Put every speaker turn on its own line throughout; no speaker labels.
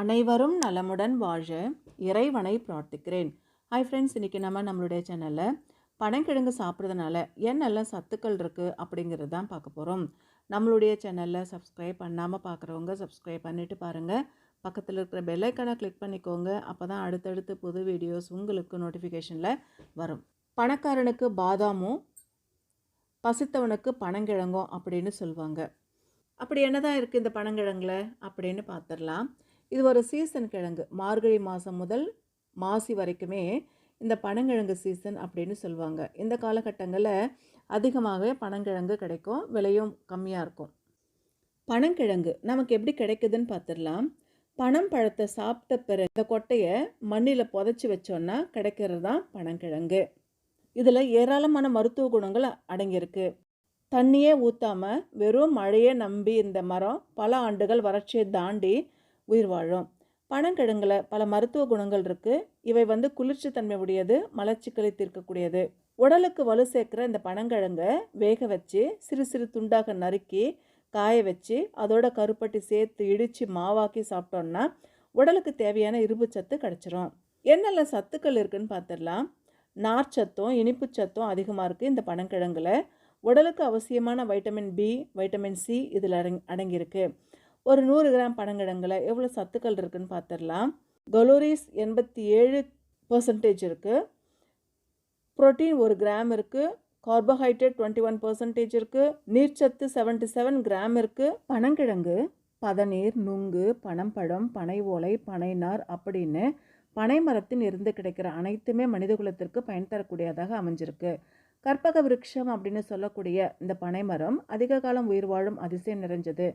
அனைவரும் நலமுடன் வாழ இறைவனை பிரார்த்திக்கிறேன். ஹாய் ஃப்ரெண்ட்ஸ் இன்றைக்கி நம்ம நம்மளுடைய சேனலில் பனங்கிழங்கு சாப்பிட்றதுனால என்னெல்லாம் சத்துக்கள் இருக்குது அப்படிங்கிறது தான் பார்க்க போகிறோம் நம்மளுடைய சேனலில் சப்ஸ்கிரைப் பண்ணாமல் பார்க்குறவங்க சப்ஸ்கிரைப் பண்ணிவிட்டு பாருங்கள் பக்கத்தில் இருக்கிற பெல்லைக்கனை கிளிக் பண்ணிக்கோங்க. அப்போ தான் அடுத்தடுத்து புது வீடியோஸ் உங்களுக்கு நோட்டிஃபிகேஷனில் வரும். பணக்காரனுக்கு பாதாமும் பசித்தவனுக்கு பனங்கிழங்கும் அப்படின்னு சொல்லுவாங்க அப்படி என்னதான் இருக்குது இந்த பனங்கிழங்குல அப்படின்னு பார்த்துடலாம். இது ஒரு சீசன் கிழங்கு. மார்கழி மாதம் முதல் மாசி வரைக்குமே இந்த பனங்கிழங்கு சீசன் அப்படின்னு சொல்லுவாங்க இந்த காலகட்டங்களில் அதிகமாகவே பனங்கிழங்கு கிடைக்கும் விலையும் கம்மியாக இருக்கும். பனங்கிழங்கு நமக்கு எப்படி கிடைக்குதுன்னு பார்த்துடலாம். பனம் பழத்தை சாப்பிட்ட பிறகு இந்த கொட்டையை மண்ணில் புதைச்சி வச்சோன்னா கிடைக்கிறது தான் பனங்கிழங்கு. இதில் ஏராளமான மருத்துவ குணங்கள் அடங்கியிருக்கு. தண்ணியே ஊற்றாமல் வெறும் மழையை நம்பி இந்த மரம் பல ஆண்டுகள் வறட்சியை தாண்டி உயிர் வாழும். பனங்கிழங்குல பல மருத்துவ குணங்கள் இருக்குது இவை வந்து குளிர்ச்சி தன்மை உடையது மலச்சிக்கலை தீர்க்கக்கூடியது. உடலுக்கு வலு சேர்க்குற இந்த பனங்கிழங்கை வேக வச்சு சிறு சிறு துண்டாக நறுக்கி காய வச்சு அதோட கருப்பட்டி சேர்த்து இடித்து மாவாக்கி சாப்பிட்டோன்னா உடலுக்கு தேவையான இரும்பு சத்து கிடச்சிரும். என்னெல்லாம் சத்துக்கள் இருக்குன்னு பார்த்துடலாம் நார்ச்சத்தும் இனிப்பு சத்தும் அதிகமாக இருக்குது இந்த பனங்கிழங்குல. உடலுக்கு அவசியமான வைட்டமின் பி வைட்டமின் சி இதில் அடங் அடங்கியிருக்கு. ஒரு நூறு கிராம் பனங்கிழங்கில் எவ்வளோ சத்துக்கள் இருக்குதுன்னு பார்த்துடலாம் கலோரிஸ் எண்பத்தி ஏழு பர்சன்டேஜ் இருக்குது புரோட்டீன் ஒரு கிராம் இருக்குது கார்போஹைட்ரேட் டுவெண்ட்டி ஒன் பர்சன்டேஜ் இருக்குது நீர்ச்சத்து செவன்ட்டி செவன் கிராம் இருக்குது பனங்கிழங்கு பதநீர் நுங்கு பனம்பழம் பனை ஓலை பனைநார் அப்படின்னு பனை மரத்தின் இருந்து கிடைக்கிற அனைத்துமே மனிதகுலத்திற்கு பயன் தரக்கூடியதாக அமைஞ்சிருக்கு. கற்பக விருட்சம் அப்படின்னு சொல்லக்கூடிய இந்த பனைமரம் அதிக காலம் உயிர் வாழும் அதிசயம் நிறைஞ்சது.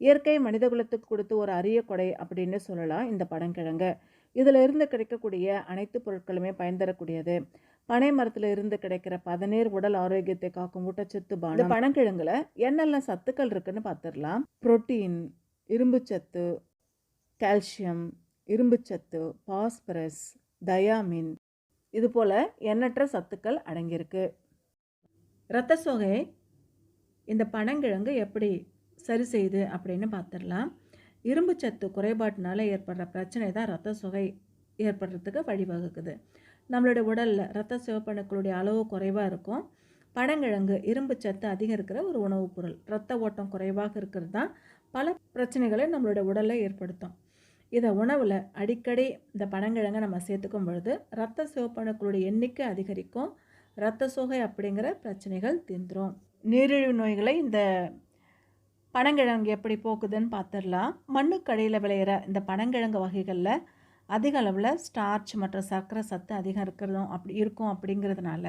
இயற்கை மனிதகுலத்துக்கு கொடுத்து ஒரு அரிய கொடை அப்படின்னு சொல்லலாம் இந்த பனங்கிழங்கு. இதில் இருந்து கிடைக்கக்கூடிய அனைத்து பொருட்களுமே பயன் தரக்கூடியது. பனை மரத்தில் இருந்து கிடைக்கிற பதநீர் உடல் ஆரோக்கியத்தை காக்கும் ஊட்டச்சத்து பானம். பனங்கிழங்குல என்னெல்லாம் சத்துக்கள் இருக்குன்னு பார்த்துடலாம் புரோட்டீன் இரும்புச்சத்து கால்சியம் இரும்புச்சத்து பாஸ்பரஸ் தயாமின். இது போல் எண்ணற்ற சத்துக்கள் அடங்கியிருக்கு. இரத்த சோகை இந்த பனங்கிழங்கு எப்படி சரி செய்யுது அப்படின்னு பார்த்துடலாம் இரும்பு சத்து குறைபாட்டினால ஏற்படுற பிரச்சனை தான் ரத்த சுகை ஏற்படுறதுக்கு வழிவகுக்குது. நம்மளுடைய உடலில் ரத்த சிவப்பணுக்களுடைய அளவு குறைவாக இருக்கும். பனங்கிழங்கு இரும்பு சத்து அதிகம் இருக்கிற ஒரு உணவுப் பொருள். ரத்த ஓட்டம் குறைவாக இருக்கிறது தான் பல பிரச்சனைகளை நம்மளுடைய உடலில் ஏற்படுத்தும். இதை உணவில் அடிக்கடி இந்த பனங்கிழங்கை நம்ம சேர்த்துக்கும் பொழுது ரத்த சிவப்பணுக்களுடைய எண்ணிக்கை அதிகரிக்கும். இரத்த சோகை அப்படிங்கிற பிரச்சனைகள் தீந்துடும் நீரிழிவு நோய்களை இந்த பனங்கிழங்கு எப்படி போக்குதுன்னு பார்த்துடலாம். மண்ணுக்கடையில் விளையிற இந்த பனங்கிழங்கு வகைகளில் அதிக அளவில் ஸ்டார்ச் மற்றும் சர்க்கரை சத்து அதிகம் இருக்கிறதும் அப்படி இருக்கும் அப்படிங்கிறதுனால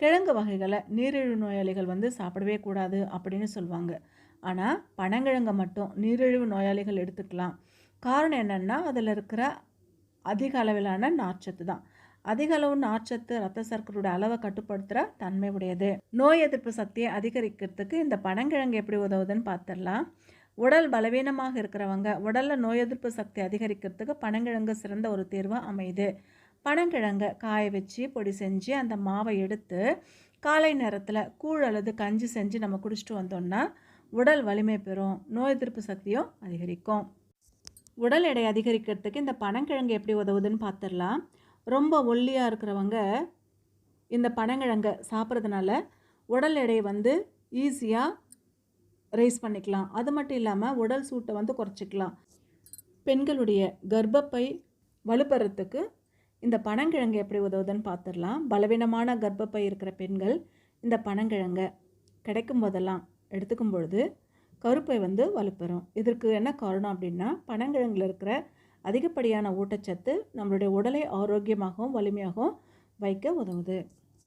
கிழங்கு வகைகளை நீரிழிவு நோயாளிகள் வந்து சாப்பிடவே கூடாது அப்படின்னு சொல்லுவாங்க. ஆனால் பனங்கிழங்கை மட்டும் நீரிழிவு நோயாளிகள் எடுத்துக்கலாம். காரணம் என்னென்னா அதில் இருக்கிற அதிக அளவிலான நார்ச்சத்து தான். அதிக அளவு நார்ச்சத்து ரத்த சர்க்கரையோட அளவை கட்டுப்படுத்துகிற தன்மை உடையது. நோய் எதிர்ப்பு சக்தியை அதிகரிக்கிறதுக்கு இந்த பனங்கிழங்கு எப்படி உதவுதுன்னு பார்த்துடலாம் உடல் பலவீனமாக இருக்கிறவங்க உடலில் நோய் எதிர்ப்பு சக்தி அதிகரிக்கிறதுக்கு பனங்கிழங்கு சிறந்த ஒரு தேர்வாக அமையுது. பனங்கிழங்கை காய வச்சு பொடி செஞ்சு அந்த மாவை எடுத்து காலை நேரத்தில் கூழ் அல்லது கஞ்சி செஞ்சு நம்ம குடிச்சிட்டு வந்தோம்னா உடல் வலிமை பெறும் நோய் எதிர்ப்பு சக்தியும் அதிகரிக்கும். உடல் எடை அதிகரிக்கிறதுக்கு இந்த பனங்கிழங்கு எப்படி உதவுதுன்னு பார்த்துடலாம் ரொம்ப ஒல்லியாக இருக்கிறவங்க இந்த பனங்கிழங்கை சாப்பிட்றதுனால உடல் எடையை வந்து ஈஸியாக ரைஸ் பண்ணிக்கலாம். அது மட்டும் இல்லாமல் உடல் சூட்டை வந்து குறைச்சிக்கலாம். பெண்களுடைய கர்ப்பப்பை வலுப்பெறத்துக்கு இந்த பனங்கிழங்கு எப்படி உதவுதுன்னு பார்த்துடலாம். பலவீனமான கர்ப்பப்பை இருக்கிற பெண்கள் இந்த பனங்கிழங்கை கிடைக்கும் போதெல்லாம் எடுத்துக்கும் பொழுது கருப்பை வந்து வலுப்பெறும். இதற்கு என்ன காரணம் அப்படின்னா பனங்கிழங்கில் இருக்கிற அதிகப்படியான ஊட்டச்சத்து நம்மளுடைய உடலை ஆரோக்கியமாகவும் வலிமையாகவும் வைக்க உதவுது.